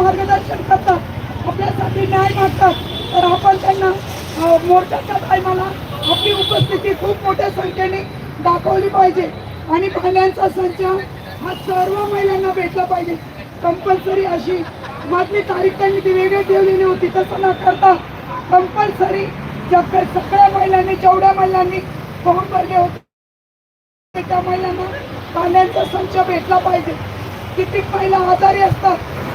मार्गदर्शन करतात आपल्यासाठी न्याय मागतात. तर आपण त्यांना मोर्चाच्या टायमाला आपली उपस्थिती खूप मोठ्या संख्येने दाखवली पाहिजे. आणि भांड्यांचा संच हा सर्व महिलांना भेटला पाहिजे. कंपल्सरी अशी मागणी तारीख त्यांनी ती वेगळी ठेवलेली होती तसं न करता कंपल्सरी सगळ्या महिलांनी जेवढ्या महिलांनी फॉर्म भरले होते त्या महिलांना पाण्याचा संच भेटला पाहिजे. कितीक महिला आजारी असतात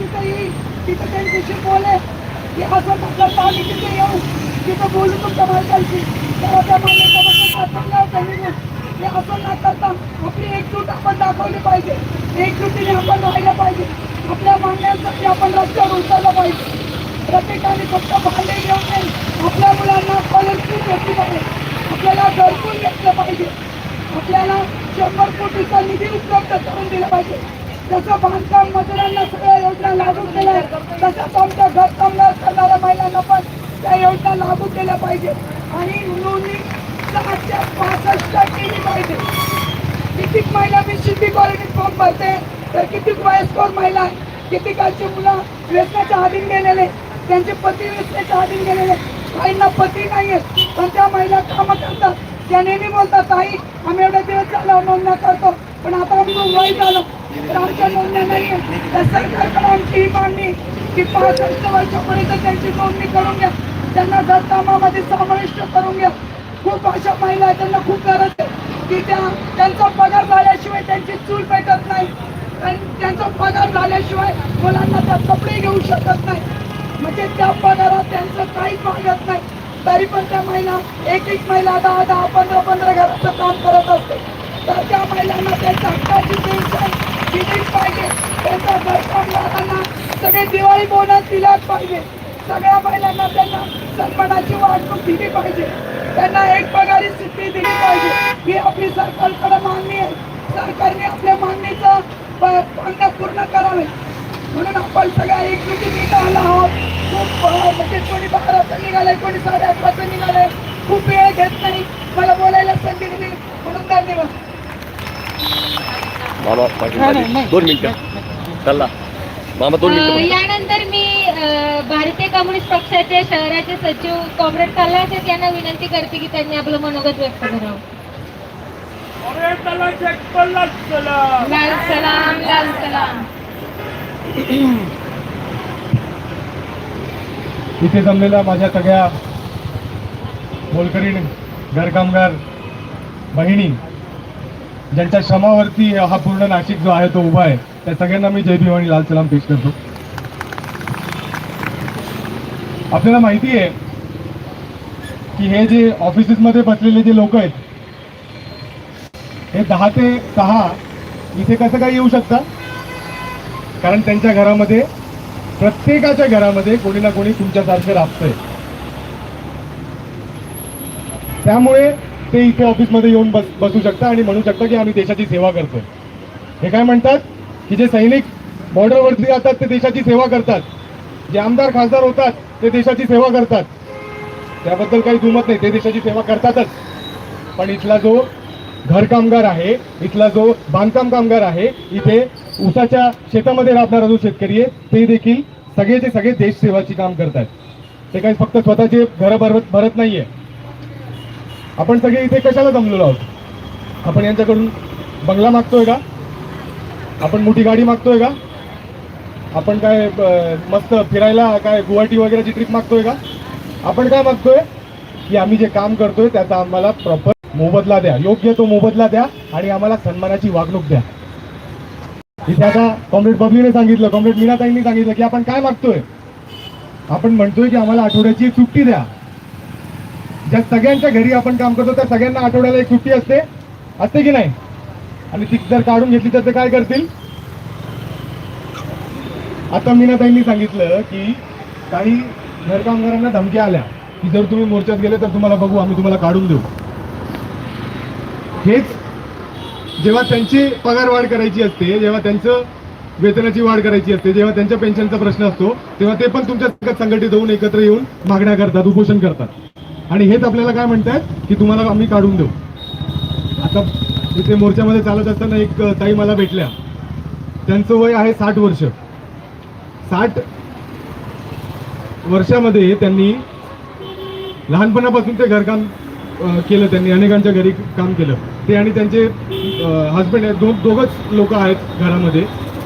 तिथं येईल. तिथं त्यांच्याशी बोले. की असं म्हटलं तर आम्ही तिथे येऊ. तिथं बोलू तुमच्या मालकांशी तेव्हा त्या मालकाच्या म्हटलं चांगलं हे असं न करता आपली एकजूट आपण दाखवली पाहिजे. एकजुटीने आपण राहिलं पाहिजे. आपल्या मागण्यांसाठी आपण रस्त्यावर उतरलं पाहिजे. प्रत्येकाने फक्त भांडे घेऊन नाही आपल्या मुलांना स्कॉलरशिप घेतली पाहिजे. आपल्याला घरकून घेतलं पाहिजे. आपल्याला शंभर कोटीचा निधी उपलब्ध करून दिला पाहिजे. जसं बांधकाम मजुरांना सगळ्या योजना लागू केल्या. आहेत तसंच आमच्या घर कामगार करणाऱ्या महिलांना पण त्या योजना लागू केल्या पाहिजे. आणि नोंदणी सहाशे पासष्ट केली पाहिजे. कितीक महिला मी शिंदे कॉलनीत फॉर्म भरते तर कितीक वयस्कर महिला कितीकांची मुलं व्यसनाच्या अधीन गेलेले त्यांचे पती व्यसनाच्या अधीन गेलेले. काहींना पती नाही आहेत पण त्या महिला कामं करतात. त्या नेहमी बोलतात ताई आम्ही एवढ्या दिवस झाला नोंदण्या करतो पण आता आमचं वय झालं. तर आमच्या नाही आहेत तर सरकारकडे आमची ही मागणी की पाच वर्षापर्यंत त्यांची नोंदणी करून घ्या त्यांना घर समाविष्ट करून घ्या खूप अशा महिला आहेत त्यांना खूप गरज आहे की त्या त्यांचा पगार झाल्याशिवाय त्यांची चूल भेटत नाही आणि त्यांचा पगार झाल्याशिवाय मुलांना त्या कपडे घेऊ शकत नाही म्हणजे त्या पगारात त्यांचं काहीच मागत नाही तरी पण त्या महिला एक एक महिला दहा दहा पंधरा पंधरा घराचं काम करत असते. तर त्या महिलांना त्यांच्या हक्काची पेन्शन दिलीच पाहिजे. त्यांच्या घर कामगारांना सगळे दिवाळी बोनस दिलाच पाहिजे. सगळ्या महिलांना त्यांना सन्मानाची वागणूक दिली पाहिजे. त्यांना एक पगारी सुट्टी दिली पाहिजे. ही आपली सरकारकडे मागणी आहे. सरकारने आपल्या मागणीचं प- मागण्या पूर्ण करावे. म्हणून आपण सगळ्या एकजुटीने इथं आहोत. खूप म्हणजे कोणी बाराचं निघाले कोणी साडे अकराचं निघाले खूप वेळ घेत नाही. मला बोलायला संधी दिली म्हणून धन्यवाद मामा पाठीमागे. दोन मिनिटं. चला. मामा दोन मिनिटं यानंतर मी भारतीय कम्युनिस्ट पक्षाचे शहराचे सचिव कॉम्रेड कल्लासेत यांना विनंती करते की त्यांनी आपलं मनोगत व्यक्त करावं. लाल सलाम. लाल सलाम इथे जमलेल्या माझ्या सगळ्या मोलकरी घरकामगार बहिणी ज्यांच्या श्रमावरती हा पूर्ण नाशिक जो आहे तो उभा आहे त्या सगळ्यांना मी जय भीम आणि लाल सलाम पेश करतो. आपल्याला माहिती आहे की हे जे ऑफिसेसमध्ये बसलेले जे लोक आहेत हे दहा ते सहा इथे कसं काय येऊ शकता कारण त्यांच्या घरामध्ये प्रत्येकाच्या घरामध्ये कोणी ना कोणी तुमच्यासारखं राबतंय. त्यामुळे ते इथे ऑफिसमध्ये येऊन बस बसू शकता आणि म्हणू शकता की आम्ही देशाची सेवा करतोय. हे काय म्हणतात? की जे सैनिक बॉर्डरवरती जातात ते देशाची सेवा करतात. जे आमदार खासदार होतात ते देशाची सेवा करतात. त्याबद्दल काही दुमत नाही ते देशाची सेवा करतातच. पण इथला जो घरकामगार आहे इथला जो बांधकाम कामगार आहे इथे ऊसाच्या शेतामध्ये राबणारा जो शेतकरी आहे ते देखील सगळेचे सगळे देशसेवाची काम करतात. ते काही फक्त स्वतःचे घरं भरत भरत आहे आपण सगळे इथे कशाला जमलेलो आहोत? आपण यांच्याकडून बंगला मागतोय का? आपण मोठी गाडी मागतोय का? आपण काय मस्त फिरायला काय गुवाहाटी वगैरेची ट्रिप मागतोय का? आपण काय मागतोय? की आम्ही जे काम करतोय त्याचा आम्हाला प्रॉपर मोबदला द्या. योग्य तो मोबदला द्या आणि आम्हाला सन्मानाची वागणूक द्या. इथे आता कॉम्रेड बबलीने सांगितलं कॉम्रेड मीनाताईंनी सांगितलं की आपण काय मागतोय? आपण म्हणतोय की आम्हाला आठवड्याची सुट्टी द्या. ज्या सगळ्यांच्या घरी आपण काम करतो त्या सगळ्यांना आठवड्याला एक सुट्टी असते. असते की नाही? आणि ती जर काढून घेतली तर ते काय करतील? आता मीनाताईंनी सांगितलं की काही घरकामगारांना धमक्या आल्या की जर तुम्ही मोर्चात गेले तर तुम्हाला बघू आम्ही तुम्हाला काढून देऊ. हेच जेव्हा त्यांची पगार वाढ करायची असते जेव्हा त्यांचं वेतनाची वाढ करायची असते जेव्हा त्यांच्या पेन्शनचा प्रश्न असतो तेव्हा ते पण तुमच्या संघटित होऊन एकत्र येऊन मागण्या करतात उपोषण करतात. आणि हेच आपल्याला काय म्हणतायत की तुम्हाला आम्ही काढून देऊ. आता इथे मोर्चामध्ये चालत असताना एक ताई मला भेटल्या. त्यांचं वय आहे साठ वर्ष. साठ वर्षामध्ये त्यांनी लहानपणापासून ते घरकाम केलं त्यांनी अनेकांच्या घरी काम केलं. ते आणि त्यांचे हस्बंड आहेत दोन दोघंच लोक आहेत घरामध्ये.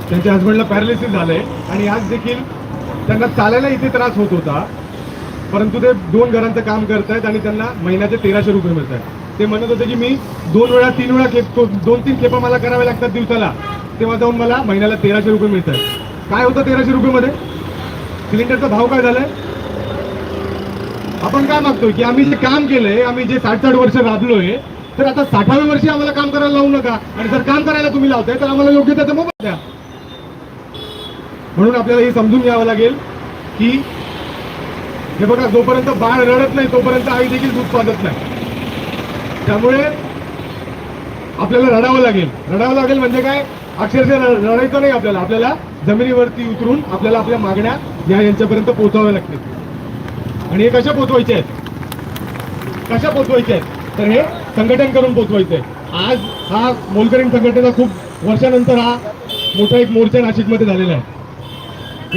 त्यांच्या हस्बंडला पॅरालिसिस आहे आणि आज देखील त्यांना चालायला इथे त्रास होत होता. परंतु ते दोन घरांचं काम करतायत आणि त्यांना महिन्याचे तेराशे रुपये मिळत आहेत ते म्हणत होते की मी दोन वेळा तीन वेळा खेप दोन तीन खेपा मला कराव्या लागतात दिवसाला. तेव्हा जाऊन मला महिन्याला तेराशे रुपये मिळत आहेत काय होतं तेराशे रुपयेमध्ये? सिलेंडरचा भाव काय झालाय? आपण काय मागतोय की आम्ही जे काम केलंय आम्ही जे साठ साठ वर्ष राबलोय तर आता साठाव्या वर्षी आम्हाला काम करायला लावू नका. आणि जर काम करायला तुम्ही लावताय तर आम्हाला योग्य त्याचा मोबत द्या. म्हणून आपल्याला हे समजून घ्यावं लागेल की हे बघा जोपर्यंत बाळ रडत नाही तोपर्यंत आई देखील दूध पाजत नाही. त्यामुळे आपल्याला रडावं लागेल. रडावं लागेल म्हणजे काय? अक्षरशः र- रडायचं नाही आपल्याला. आपल्याला जमिनीवरती उतरून आपल्याला आपल्या मागण्या या यांच्यापर्यंत पोहोचवाव्या लागतील. आणि हे कशा पोचवायचे आहेत? कशा पोचवायचे आहेत? तर हे संघटन करून पोचवायचं आहे आज हा मोलकरीण संघटनेचा खूप वर्षानंतर हा मोठा एक मोर्चा नाशिकमध्ये झालेला आहे.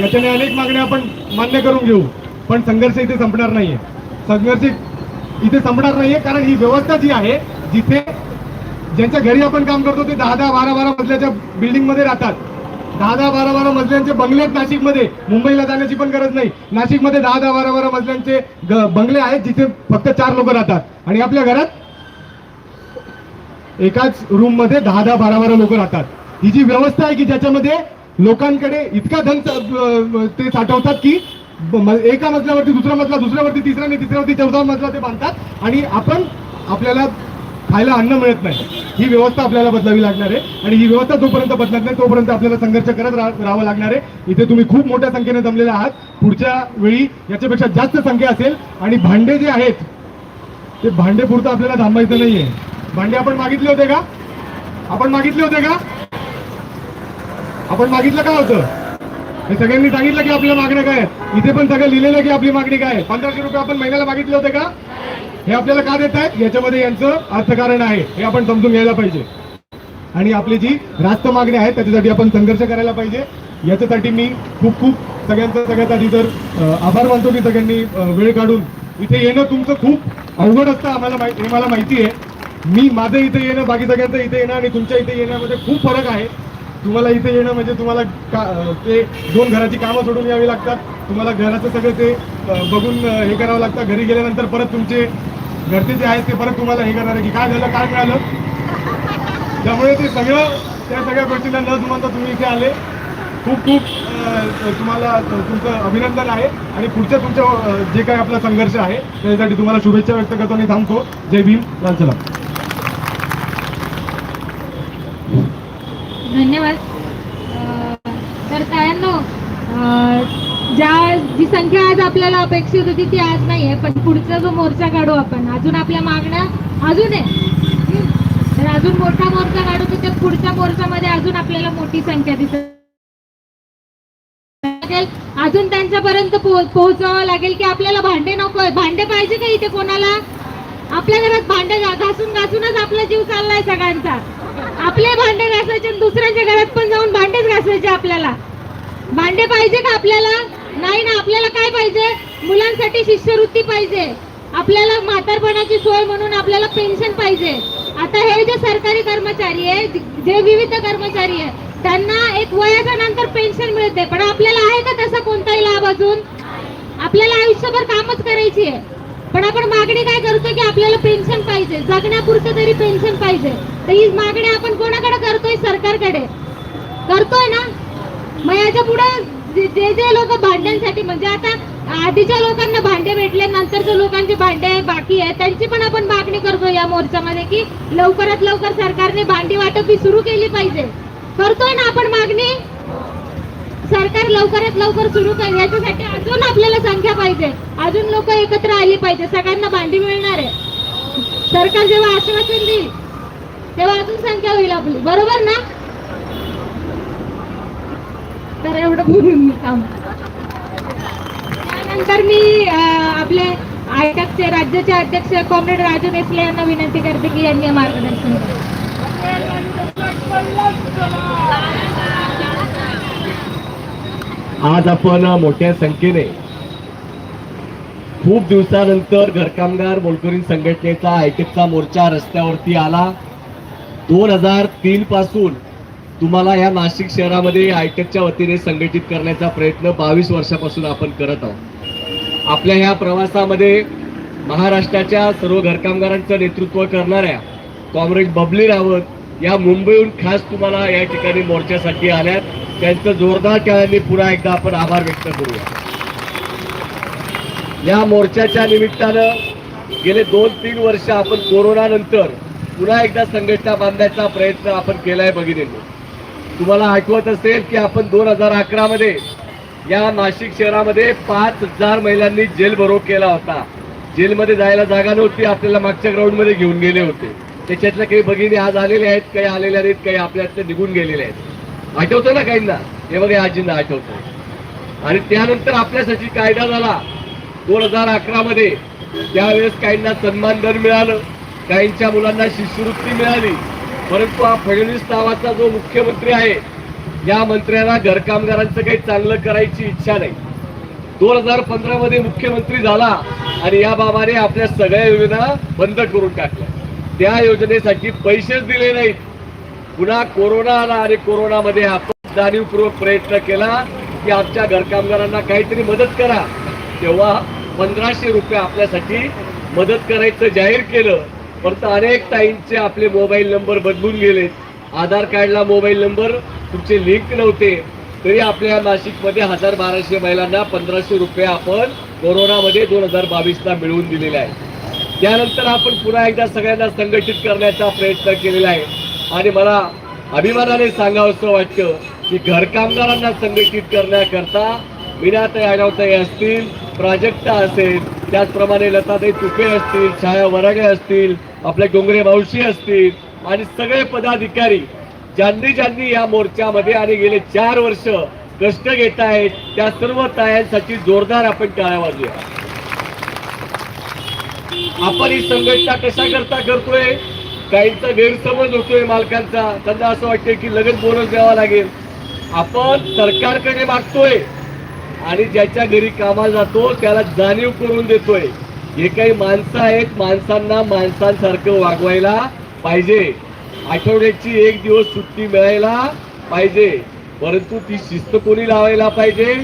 याच्याने अनेक मागण्या आपण मान्य करून घेऊ. पण संघर्ष इथे संपणार नाहीये. संघर्ष इथे संपणार नाहीये कारण ही व्यवस्था जी आहे जिथे ज्यांच्या घरी आपण काम करतो ते दहा दहा बारा बारा मजल्याच्या बिल्डिंगमध्ये राहतात. दहा दहा बारा बारा मजल्यांचे बंगले आहेत नाशिकमध्ये. मुंबईला जाण्याची पण गरज नाही. नाशिकमध्ये दहा दहा बारा बारा मजल्यांचे बंगले आहेत जिथे फक्त चार लोक राहतात. आणि आपल्या घरात एकाच रूममध्ये दहा दहा बारा बारा लोक राहतात. ही जी व्यवस्था आहे की ज्याच्यामध्ये लोकांकडे इतका धन ते साठवतात की एका मजल्यावरती दुसरा मजला दुसऱ्यावरती तिसरा आणि तिसऱ्यावरती चौदा मजला ते बांधतात. आणि आपण आपल्याला खायला अन्न मिळत नाही. ही व्यवस्था आपल्याला बदलावी लागणार आहे. आणि ही व्यवस्था जोपर्यंत बदलत नाही तोपर्यंत आपल्याला संघर्ष करत राहावं लागणार आहे. इथे तुम्ही खूप मोठ्या संख्येने जमलेले आहात. पुढच्या वेळी याच्यापेक्षा जास्त संख्या असेल. आणि भांडे जे आहेत ते भांडे पुरतं आपल्याला थांबायचं नाहीये. भांडे आपण मागितले होते का? आपण मागितले होते का? आपण मागितलं काय होतं? हे सगळ्यांनी सांगितलं की आपल्या मागण्या काय इथे पण सगळं लिहिलेलं आहे की आपली मागणी काय पंधराशे रुपये आपण महिन्याला मागितले होते का? हे आपल्याला का देत आहेत? याच्यामध्ये यांचं अर्थकारण आहे. हे आपण समजून घ्यायला पाहिजे. आणि आपली जी रास्त मागणी आहे त्याच्यासाठी आपण संघर्ष करायला पाहिजे. याच्यासाठी मी खूप खूप सगळ्यांचा सगळ्यात आधी तर आभार मानतो की सगळ्यांनी वेळ काढून इथे येणं तुमचं खूप अवघड असतं आम्हाला माहिती हे मला माहिती आहे. मी माझं इथे येणं बाकी सगळ्यांचं इथे येणं आणि तुमच्या इथे येण्यामध्ये खूप फरक आहे. तुम्हाला इथे येणं म्हणजे तुम्हाला का ते दोन घराची कामं सोडून यावी लागतात. तुम्हाला घराचं सगळं ते बघून हे करावं लागतं. घरी गेल्यानंतर परत तुमचे घरचे जे आहेत ते परत तुम्हाला हे करणार आहे की काय झालं काय मिळालं? त्यामुळे ते सगळं त्या सगळ्या गोष्टीला न जुमानता तुम्ही इथे आले. खूप खूप तुम्हाला तुमचं अभिनंदन आहे. आणि पुढच्या तुमच्या जे काय आपला संघर्ष आहे त्याच्यासाठी तुम्हाला शुभेच्छा व्यक्त करतो आणि थांबतो. जय भीम. लाल धन्यवाद. तर तायांनो ज्या जी संख्या आज आपल्याला अपेक्षित होती ती आज नाहीये पण पुढचा जो मोर्चा काढू आपण अजून आपल्या मागण्या अजून आहे. तर अजून मोठा मोर्चा काढू तर त्या पुढच्या मोर्चामध्ये अजून आपल्याला मोठी संख्या दिसत अजून त्यांच्यापर्यंत पोह- पोहोचावं लागेल की आपल्याला भांडे नको भांडे पाहिजे का इथे कोणाला? आपल्या घरात भांडे घासून घासूनच आपला जीव चाललाय सगळ्यांचा. आपले भांडे घासायचे आणि दुसऱ्यांच्या घरात पण जाऊन भांडेच घासायचे आपल्याला. भांडे पाहिजे का आपल्याला? नाही ना आपल्याला काय पाहिजे? मुलांसाठी शिष्यवृत्ती पाहिजे. आपल्याला म्हातारपणाची सोय म्हणून आपल्याला पेन्शन पाहिजे. आता हे जे सरकारी कर्मचारी आहे जे विविध कर्मचारी आहे त्यांना एक वयाच्या नंतर पेन्शन मिळते. पण आपल्याला आहे का तसा कोणताही लाभ अजून? आपल्याला आयुष्यभर कामच करायची आहे. पण आपण मागणी काय करतो की आपल्याला पेन्शन पाहिजे. जगण्यापुरतं तरी पेन्शन पाहिजे. तर ही मागणी आपण कोणाकडे करतोय? सरकारकडे. करतोय ना? मग याच्यापुढे जे जे लोक भांड्यांसाठी म्हणजे आता आधीच्या लोकांना भांडे भेटले नंतरच्या लोकांचे भांडे बाकी आहे त्यांची पण आपण मागणी करतो या मोर्चामध्ये की लवकरात लवकर सरकारने भांडी वाटप ही सुरू केली पाहिजे. करतोय ना आपण मागणी? सरकार लवकरात लवकर सुरू करेल याच्यासाठी अजून आपल्याला संख्या पाहिजे. अजून लोक एकत्र आली पाहिजे. सगळ्यांना भांडी मिळणार आहे. सरकार जेव्हा आश्वासन देईल तेव्हा अजून संख्या होईल आपली. बरोबर ना? तर एवढं बोलून मी काम त्यानंतर मी आपले आयटकचे राज्याचे अध्यक्ष कॉम्रेड राजू नेसले यांना विनंती करते की यांनी मार्गदर्शन आज आपण मोठ्या संख्येने खूप दिवसानंतर घरकामगार मोलकरी संघटनेचा आयटेकचा मोर्चा रस्त्यावरती आला. दोन हजार तीन पासून तुम्हाला या नाशिक शहरामध्ये आयटेकच्या वतीने संघटित करण्याचा प्रयत्न बावीस वर्षापासून आपण करत आहोत. आपल्या ह्या प्रवासामध्ये महाराष्ट्राच्या सर्व घरकामगारांचं नेतृत्व करणाऱ्या कॉम्रेड बबली रावत या मुंबईहून खास तुम्हाला या ठिकाणी मोर्चासाठी आल्यात. त्यांचं जोरदार खेळांनी पुन्हा एकदा आपण आभार व्यक्त करूया. या मोर्चाच्या निमित्तानं गेले दोन तीन वर्ष आपण कोरोनानंतर पुन्हा एकदा संघटना बांधण्याचा प्रयत्न आपण केलाय भगिनींनी तुम्हाला आठवत असेल की आपण दोन हजार अकरा मध्ये या नाशिक शहरामध्ये पाच हजार महिलांनी जेल भरो केला होता. जेलमध्ये जायला जागा नव्हती आपल्याला मागच्या ग्राउंडमध्ये घेऊन गेले होते. त्याच्यातल्या काही भगिनी आज आलेले आहेत काही आलेल्या नाहीत काही आपल्यातले निघून गेलेले आहेत. आठवतं ना काहींना? हे बघा आजींना आठवतं. आणि त्यानंतर आपल्यासाठी कायदा झाला. दोन हजार अकरा मध्ये त्यावेळेस काहींना सन्मान दर मिळालं. काहींच्या मुलांना शिष्यवृत्ती मिळाली. परंतु हा फडणवीस नावाचा जो मुख्यमंत्री आहे या मंत्र्याला घरकामगारांचं काही चांगलं करायची इच्छा नाही. दोन हजार पंधरा मध्ये मुख्यमंत्री झाला आणि या बाबाने आपल्या सगळ्या योजना बंद करून टाकल्या. त्या योजनेसाठी पैसेच दिले नाहीत. पुन्हा कोरोना आला आणि कोरोनामध्ये आपण जाणीवपूर्वक प्रयत्न केला की आमच्या घरकामगारांना काहीतरी मदत करा. तेव्हा पंधराशे रुपये आपल्यासाठी मदत करायचं जाहीर केलं. परंतु अनेक ताईंचे आपले मोबाईल नंबर बदलून गेलेत आधार कार्डला मोबाईल नंबर तुमचे लिंक नव्हते. तरी आपल्या नाशिकमध्ये हजार बाराशे महिलांना पंधराशे रुपये आपण कोरोनामध्ये दोन हजार बावीसला मिळवून दिलेले आहे त्यानंतर आपण पुन्हा एकदा सगळ्यांना संघटित करण्याचा प्रयत्न केलेला आहे. आणि मला अभिमानाने सांगावंसं वाटतं की घरकामगारांना संघटित करण्याकरता विनाताई आढावताई असतील प्राजक्ता असेल त्याचप्रमाणे लताताई तुपे असतील छाया वराडे असतील आपल्या डोंगरे मावशी असतील आणि सगळे पदाधिकारी ज्यांनी ज्यांनी या मोर्चामध्ये आणि गेले चार वर्ष कष्ट घेत आहेत त्या सर्व तायांसाठी जोरदार आपण टाळ्या वाजूया आपण ही संघटना कशा करता करतोय? काहींचा गैरसमज होतोय मालकांचा. त्यांना असं वाटतंय की लगेच बोनस द्यावा लागेल. आपण सरकारकडे मागतोय आणि ज्याच्या घरी कामाला जातो त्याला जाणीव करून देतोय. हे काही माणसं आहेत माणसांना माणसांसारखं वागवायला पाहिजे. आठवड्याची एक दिवस सुट्टी मिळायला पाहिजे. परंतु ती शिस्त कोणी लावायला पाहिजे?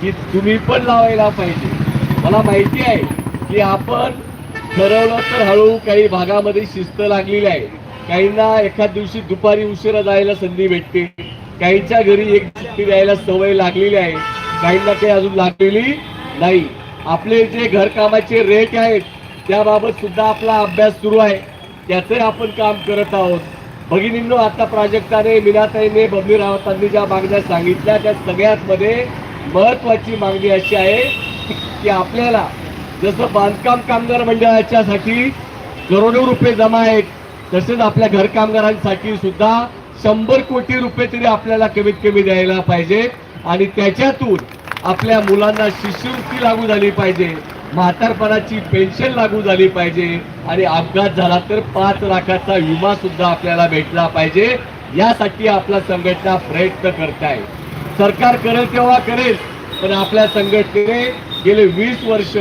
की तुम्ही पण लावायला पाहिजे. मला माहिती आहे की आपण ठरवलं तर हळूहळू काही भागामध्ये शिस्त लागलेली आहे. काहींना एखाद दिवशी दुपारी उशिरा जायला संधी भेटते. काहींच्या घरी एक सुट्टी द्यायला सवय लागलेली आहे. काहींना काही अजून लागलेली नाही. आपले जे घरकामाचे रेट आहेत त्याबाबत सुद्धा आपला अभ्यास सुरू आहे. त्याचे आपण काम करत आहोत. भगिनींनो आता प्राजक्ताने मीनाताईने बबली रावतांनी ज्या मागण्या सांगितल्या त्या सगळ्यातमध्ये महत्त्वाची महत्वाची मागणी अशी आहे की आपल्याला जसं बांधकाम कामगार मंडळाच्यासाठी करोडो रुपये जमा आहेत तसेच आपल्या घरकामगारांसाठी सुद्धा शंभर कोटी रुपये तरी आपल्याला कमीत कमी द्यायला पाहिजे. आणि त्याच्यातून आपल्या मुलांना शिष्यवृत्ती लागू झाली पाहिजे म्हातारपणाची पेन्शन लागू झाली पाहिजे आणि अपघात झाला तर पाच लाखाचा विमा सुद्धा आपल्याला भेटला पाहिजे. यासाठी आपला संघटना प्रयत्न करत आहे सरकार करेल तेव्हा करेल पण आपल्या संघटनेने गेले वीस वर्ष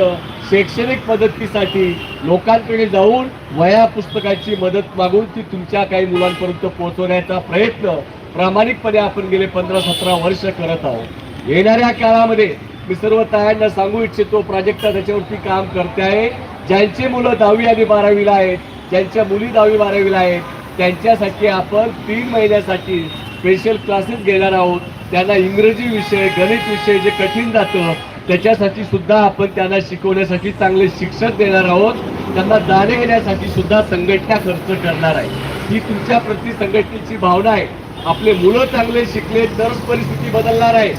शैक्षणिक मदतीसाठी लोकांकडे जाऊन वया पुस्तकाची मदत मागून ती तुमच्या काही मुलांपर्यंत पोहोचवण्याचा प्रयत्न प्रामाणिकपणे आपण गेले पंधरा सतरा वर्ष करत आहोत. येणाऱ्या काळामध्ये मी सर्व तायांना सांगू इच्छितो प्राजक्ता त्याच्यावरती काम करते आहे. ज्यांची मुलं दहावी आणि बारावीला आहेत ज्यांच्या मुली दहावी बारावीला आहेत त्यांच्यासाठी आपण तीन महिन्यासाठी स्पेशल क्लासेस घेणार आहोत. त्यांना इंग्रजी विषय गणित विषय जे कठीण जातं त्याच्यासाठी सुद्धा आपण त्यांना शिकवण्यासाठी चांगले शिक्षक देणार आहोत. त्यांना जाणे येण्यासाठी सुद्धा संघटना खर्च करणार आहे. ही तुमच्या प्रति संघटनेची भावना आहे. आपले मुलं चांगले शिकले तरच परिस्थिती बदलणार आहे.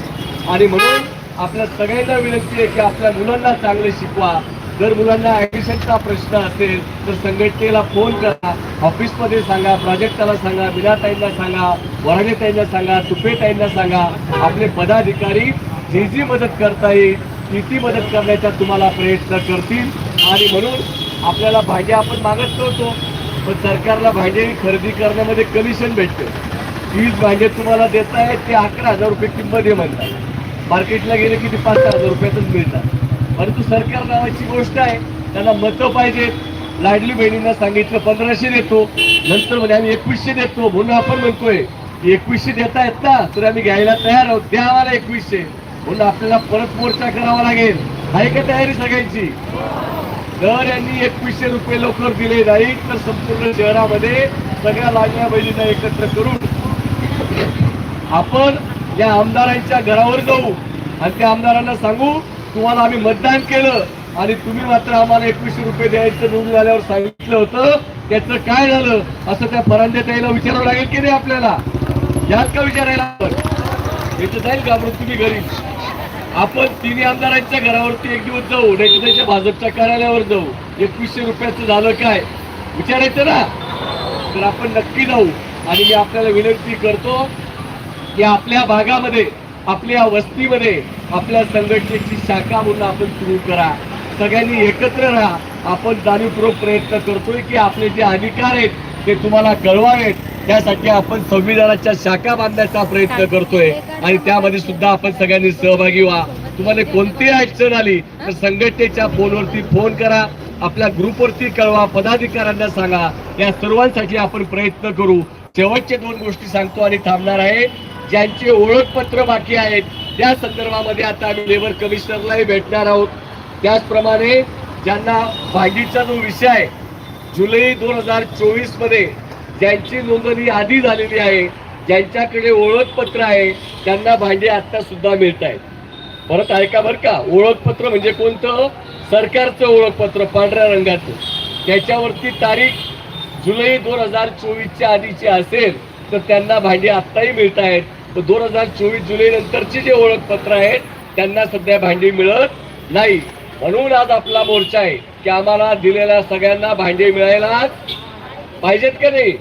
आणि म्हणून आपल्या सगळ्यांना विनंती आहे की आपल्या मुलांना चांगले शिकवा. जर मुलांना ऍडमिशनचा प्रश्न असेल तर संघटनेला फोन करा. ऑफिसमध्ये सांगा प्राजक्ताला सांगा मीनाताईंना सांगा वराडेताईंना सांगा तुपेताईंना सांगा. आपले पदाधिकारी जी जी मदत करता येईल ती ती मदत करण्याचा तुम्हाला प्रयत्न करतील. आणि म्हणून आपल्याला भाज्या आपण मागत नव्हतो पण सरकारला भांडे खरेदी करण्यामध्ये कमिशन भेटतं. तीच भांडे तुम्हाला देत आहेत ते अकरा हजार रुपये किंमत आहे म्हणतात. मार्केटला गेले की ते पाच सहा हजार रुपयातच मिळतात. परंतु सरकार नावाची गोष्ट आहे त्यांना मतं पाहिजेत. लाडली बहिणींना सांगितलं पंधराशे देतो. नंतर म्हणे आम्ही एकवीसशे देतो. म्हणून आपण म्हणतोय की एकवीसशे देता येत ना तर आम्ही घ्यायला तयार आहोत. द्या आम्हाला एकवीसशे. म्हणून आपल्याला परत मोर्चा करावा लागेल. आहे का तयारी सगळ्यांची? जर यांनी एकवीसशे रुपये लवकर दिले नाहीत तर संपूर्ण शहरामध्ये सगळ्या लाडल्या बहिणींना एकत्र करून आपण या आमदारांच्या घरावर जाऊ. आणि त्या आमदारांना सांगू तुम्हाला आम्ही मतदान केलं आणि तुम्ही मात्र आम्हाला एकवीसशे रुपये द्यायचं निवडून झाल्यावर सांगितलं होतं. त्याचं काय झालं असं त्या परांजेताईला विचारावं लागेल की नाही आपल्याला? यात का विचारायला आपण याचं जाईल का तुम्ही घरी? आपण तिन्ही आमदारांच्या घरावरती एक दिवस जाऊ नाही त्याच्या भाजपच्या कार्यालयावर जाऊ. एकवीसशे रुपयाचं झालं काय? विचारायचं ना? तर आपण नक्की जाऊ. आणि मी आपल्याला विनंती करतो की आपल्या भागामध्ये आपल्या वस्तीमध्ये आपल्या संघटनेची शाखा म्हणून आपण सुरू करा. सगळ्यांनी एकत्र राहा. आपण जाणीवपूर्वक प्रयत्न करतोय की आपले जे अधिकार आहेत ते तुम्हाला कळवावेत. त्यासाठी आपण संविधानाच्या शाखा बांधण्याचा प्रयत्न करतोय. आणि त्यामध्ये सुद्धा आपण सगळ्यांनी सहभागी व्हा. तुम्हाला कोणतीही अडचण आली तर संघटनेच्या फोनवरती फोन करा. आपल्या ग्रुपवरती कळवा. पदाधिकाऱ्यांना सांगा. या सर्वांसाठी आपण प्रयत्न करू. शेवटचे दोन गोष्टी सांगतो आणि थांबणार आहे. ज्यांचे ओळखपत्र बाकी आहेत त्या संदर्भामध्ये आता आम्ही लेबर कमिशनरलाही भेटणार आहोत. त्याचप्रमाणे ज्यांना भांडीचा जो विषय आहे जुलै दोन हजार चोवीसमध्ये ज्यांची नोंदणी आधी झालेली आहे ज्यांच्याकडे ओळखपत्र आहे त्यांना भांडी आत्तासुद्धा मिळत आहेत. परत ऐका बरं का ओळखपत्र म्हणजे कोणतं? सरकारचं ओळखपत्र पांढऱ्या रंगाचं. त्याच्यावरती तारीख जुलै दोन हजार चोवीसच्या आधीची असेल तर त्यांना भांडी आत्ताही मिळत आहेत. दोन हजार चोवीस जुलै नंतरची जे ओळखपत्र आहेत त्यांना सध्या भांडी मिळत नाही. म्हणून आज आपला मोर्चा आहे की आम्हाला दिलेल्या सगळ्यांना भांडी मिळायला पाहिजेत का नाही?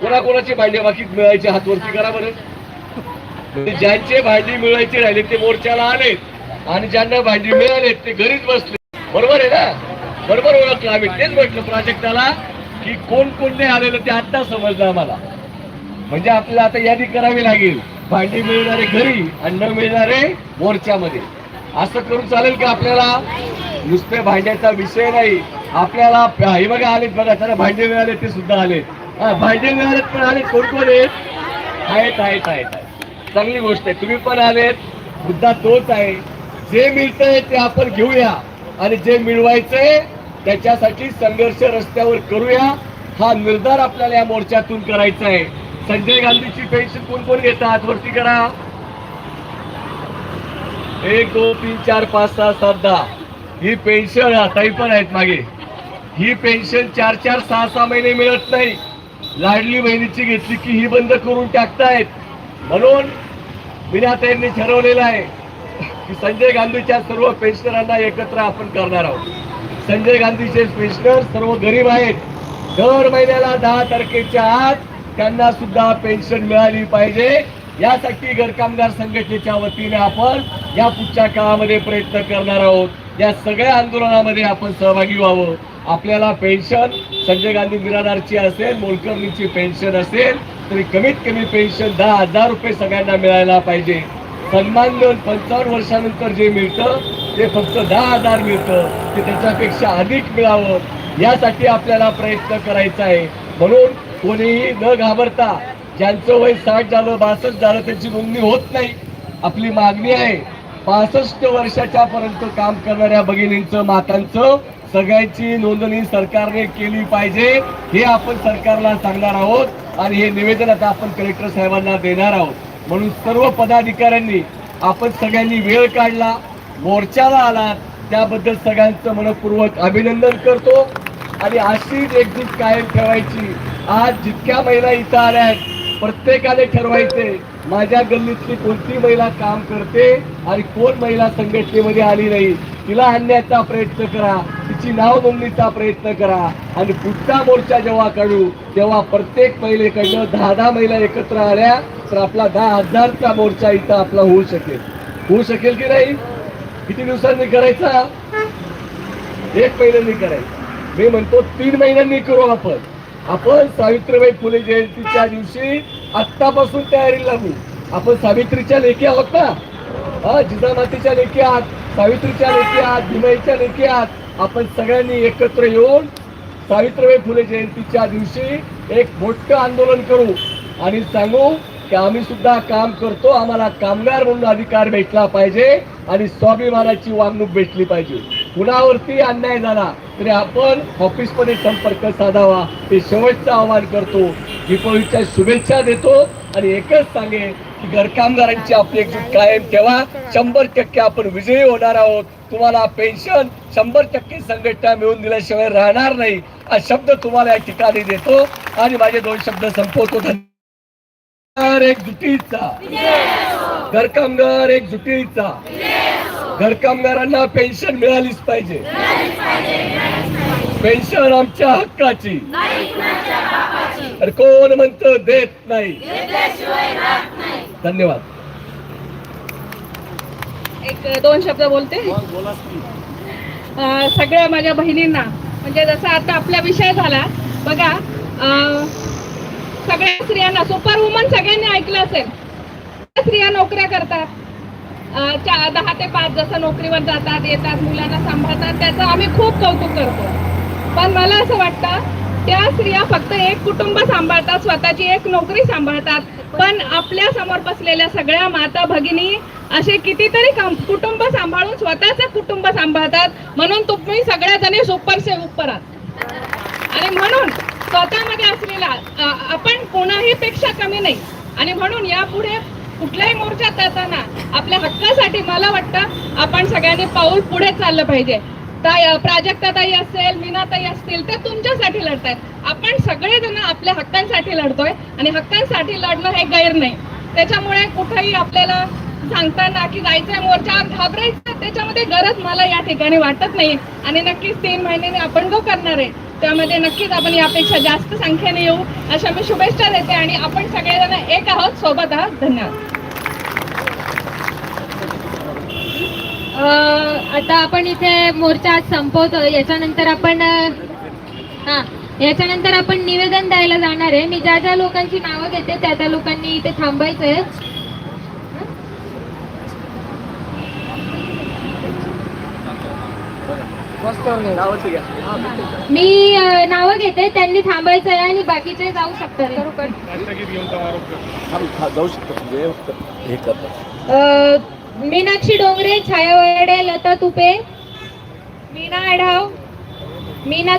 कोणाकोणाची भांडी बाकी मिळायची हातवरती करा बरं. म्हणजे ज्यांचे भांडी मिळायचे राहिले ते मोर्चाला आले आणि ज्यांना भांडी मिळाले ते घरीच बसले. बरोबर आहे ना? बरोबर ओळखलं आम्ही. तेच म्हटलं प्राजक्ताला की कोण कोण नाही आलेलं ते आत्ता समजलं आम्हाला. म्हणजे आपल्याला आता यादी करावी लागेल. भांडी मिळणारे घरी आणि न मिळणारे मोर्चामध्ये. असं करून चालेल का आपल्याला? नुसते भांड्याचा विषय नाही. आपल्याला हे बघा आलेत बघा त्याला भांडे मिळाले ते सुद्धा आले हा भांडे मिळालेत पण आले कोण कोण आहेत आहेत? आहेत आहेत आहेत. चांगली गोष्ट आहे. तुम्ही पण आलेत. मुद्दा तोच आहे. जे मिळतंय ते आपण घेऊया. आणि जे मिळवायचंय त्याच्यासाठी संघर्ष रस्त्यावर करूया. हा निर्धार आपल्याला या मोर्चातून करायचा आहे. संजय गांधीची पेन्शन कोण कोण घेतात? वरती करा. एक दोन तीन चार पाच सहा सात दहा. ही पेन्शन आताही पण आहेत मागे. ही पेन्शन चार चार सहा सहा महिने मिळत नाही. लाडली बहिणीची घेतली की ही बंद करून टाकतायत. म्हणून विनाताईंनी ठरवलेलं आहे की संजय गांधीच्या सर्व पेन्शनरांना एकत्र आपण करणार आहोत. संजय गांधीचे पेन्शनर सर्व गरीब आहेत. दर महिन्याला दहा तारखेच्या आत त्यांना सुद्धा पेन्शन मिळाली पाहिजे. यासाठी घरकामगार संघटनेच्या वतीने आपण या पुढच्या काळामध्ये प्रयत्न करणार आहोत. या सगळ्या आंदोलनामध्ये आपण सहभागी व्हावं. आपल्याला पेन्शन संजय गांधी निराधारची असेल मोलकर्णीची पेन्शन असेल तरी कमीत कमी पेन्शन दहा हजार रुपये सगळ्यांना मिळायला पाहिजे. सन्मान देऊन पंचावन्न वर्षानंतर जे मिळतं ते फक्त दहा हजार मिळतं. ते त्याच्यापेक्षा अधिक मिळावं. यासाठी आपल्याला प्रयत्न करायचा आहे. म्हणून कोणीही न घाबरता ज्यांचं वय साठ झालं बासष्ट झालं त्यांची नोंदणी होत नाही. आपली मागणी आहे पासष्ट वर्षाच्या पर्यंत काम करणाऱ्या भगिनींचं मातांचं सगळ्यांची नोंदणी सरकारने केली पाहिजे. हे आपण सरकारला सांगणार आहोत आणि हे निवेदन आता आपण कलेक्टर साहेबांना देणार आहोत. म्हणून सर्व पदाधिकाऱ्यांनी आपण सगळ्यांनी वेळ काढला मोर्चाला आलात. त्याबद्दल सगळ्यांचं मनपूर्वक अभिनंदन करतो. आणि अशीच एकजूट कायम ठेवायची. आज जितक्या महिला इथं आल्या आहेत प्रत्येकाने ठरवायचे माझ्या गल्लीतली कोणती महिला काम करते आणि कोण महिला संघटनेमध्ये आली नाही तिला आणण्याचा प्रयत्न करा तिची नाव नोंदणीचा प्रयत्न करा आणि पुढचा मोर्चा जेव्हा काढू तेव्हा प्रत्येक महिलेकडनं दहा दहा महिला एकत्र आल्या तर आपला दहा हजारचा मोर्चा इथं आपला होऊ शकेल. होऊ शकेल की नाही? किती दिवसांनी करायचा? एक महिन्यांनी करायचं. मी म्हणतो तीन महिन्यांनी करू आपण. आपण सावित्रीबाई फुले जयंतीच्या दिवशी आत्तापासून तयारी लागू. आपण सावित्रीच्या लेखी आहोत ना? हा जिजामातीच्या लेखी आहात सावित्रीच्या लेखी आहात भीमाईच्या लेखी आहात. आपण सगळ्यांनी एकत्र येऊन सावित्रीबाई फुले जयंतीच्या दिवशी एक मोठं आंदोलन करू आणि सांगू की आम्ही सुद्धा काम करतो आम्हाला कामगार म्हणून अधिकार भेटला पाहिजे आणि स्वाभिमानाची वागणूक भेटली पाहिजे. कुणावरती अन्याय झाला तरी आपण ऑफिसमध्ये संपर्क साधावा. हे शेवटचं आवाहन करतो. दीपावलीच्या शुभेच्छा देतो आणि एकच सांगेन की घरकामगारांची आपली एकजूट कायम ठेवा. शंभर टक्के आपण विजयी होणार आहोत. तुम्हाला पेन्शन शंभर टक्के संघटना मिळून दिल्याशिवाय राहणार नाही. हा शब्द तुम्हाला या ठिकाणी देतो आणि माझे दोन शब्द संपवतो. धन्यवाद. एकजुटीचा घरकामगार एकजुटीचा घरकामगारांना पेन्शन मिळालीच पाहिजे. पेन्शन आमच्या हक्काची. तर कोण म्हणतं देत नाही? धन्यवाद. एक दोन शब्द बोलते? सगळ्या माझ्या बहिणींना म्हणजे जसा आता आपला विषय झाला बघा सगळ्या स्त्रियांना सुपर वुमन सगळ्यांनी ऐकलं असेल. स्त्रिया नोकऱ्या करतात. दहा ते पाच जसं नोकरीवर जातात येतात मुलांना सांभाळतात त्याचं आम्ही खूप कौतुक करतो. पण मला असं वाटतं त्या स्त्रिया फक्त एक कुटुंब सांभाळतात स्वतःची एक नोकरी सांभाळतात. पण आपल्यासमोर बसलेल्या सगळ्या माता भगिनी असे कितीतरी काम कुटुंब सांभाळून स्वतःच कुटुंब सांभाळतात. म्हणून तुम्ही सगळ्या जणी सुपर से उपर आहात. आणि म्हणून स्वतःमध्ये असलेला आपण कोणाही पेक्षा कमी नाही. आणि म्हणून यापुढे कुठल्याही मोर्चात जाताना आपल्या हक्कासाठी मला वाटतं आपण सगळ्यांनी पाऊल पुढे चाललं पाहिजे. प्राजक्ताताई असेल मीनाताई असतील ते तुमच्यासाठी लढतायत. आपण सगळेजण आपल्या हक्कांसाठी लढतोय आणि हक्कांसाठी लढणं हे गैर नाही. त्याच्यामुळे कुठेही आपल्याला सांगताना की जायचंय मोर्चावर घाबरायचं. त्याच्यामध्ये गरज मला या ठिकाणी वाटत नाही आणि नक्कीच तीन महिन्याने आपण जो करणार आहे. त्यामध्ये नक्कीच आपण यापेक्षा जास्त संख्येने येऊ. अशा मी शुभेच्छा देते आणि आपण सगळेजण एक आहोत. सोबत आहोत. धन्यवाद. अं, आता आपण इथे मोर्चा संपवतो. याच्यानंतर आपण हां याच्यानंतर आपण निवेदन द्यायला जाणार आहे. मी ज्या ज्या लोकांची नावं घेते त्या त्या लोकांनी इथे थांबायचं आहे घ्या. मी नावं घेते त्यांनी थांबायचं आहे आणि बाकीचे जाऊ शकतात. जाऊ मीनाक्षी डोंगरे छाया वडे लता तुपे मीना आढाव मीना